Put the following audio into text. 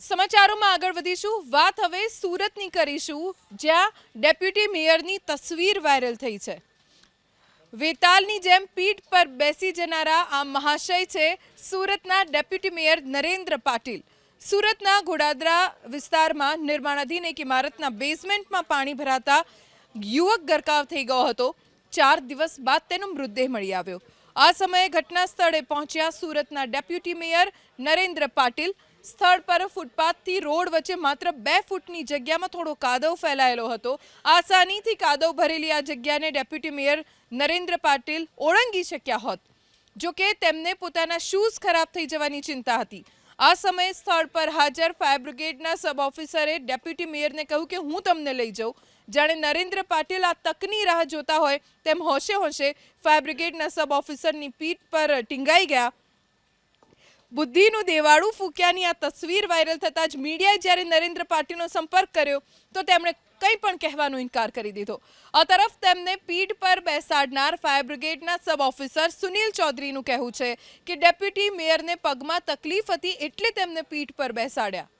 સમાચારોમાં આગળ વધીશું. વાત હવે સુરતની કરીશું, જ્યાં ડેપ્યુટી મેયરની તસવીર વાયરલ થઈ છે. વેતાલની જેમ પીઠ પર બેસી જનારા આ મહાશય છે સુરતના ડેપ્યુટી મેયર નરેન્દ્ર પાટીલ. સુરતના ઘોડાદરા વિસ્તારમાં નિર્માણાધીન એક ઇમારતના બેઝમેન્ટમાં પાણી ભરાતા યુવક ગરકાવ થઈ ગયો હતો. ચાર દિવસ બાદ તેનો મૃતદેહ મળી આવ્યો. આ સમયે ઘટના સ્થળે પહોંચ્યા સુરતના ડેપ્યુટી મેયર નરેન્દ્ર પાટીલ. સ્થળ પર ફૂટપાથથી રોડ વચ્ચે માત્ર બે ફૂટની જગ્યામાં થોડો કાદવ ફેલાયેલો હતો. આસાનીથી કાદવ ભરેલી આ જગ્યાને ડેપ્યુટી મેયર નરેન્દ્ર પાટીલ ઓળંગી શક્યા હોત. જો કે તેમને પોતાના શૂઝ ખરાબ થઈ જવાની ચિંતા હતી. આ સમયે સ્થળ પર હાજર ફાયર બ્રિગેડના સબ ઓફિસરે ડેપ્યુટી મેયરને કહ્યું કે હું તમને લઈ જાઉં. જાણે નરેન્દ્ર પાટીલ આ તકની રાહ જોતા હોય તેમ હોશે હોશે ફાયર બ્રિગેડના સબ ઓફિસરની પીઠ પર ટીંગાઈ ગયા. બુદ્ધિનું દેવાળું ફૂક્યાની આ તસવીર વાયરલ થતાં જ મીડિયાએ જ્યારે નરેન્દ્ર પાટીલનો સંપર્ક કર્યો, તો તેમણે કંઈ પણ કહેવાનો ઇનકાર કરી દીધો. આ તરફ તેમને પીઠ પર બેસાડનાર ફાયર બ્રિગેડના સબ ઓફિસર સુનિલ ચૌધરીનું કહેવું છે કે ડેપ્યુટી મેયરને પગમાં તકલીફ હતી એટલે તેમને પીઠ પર બેસાડ્યા.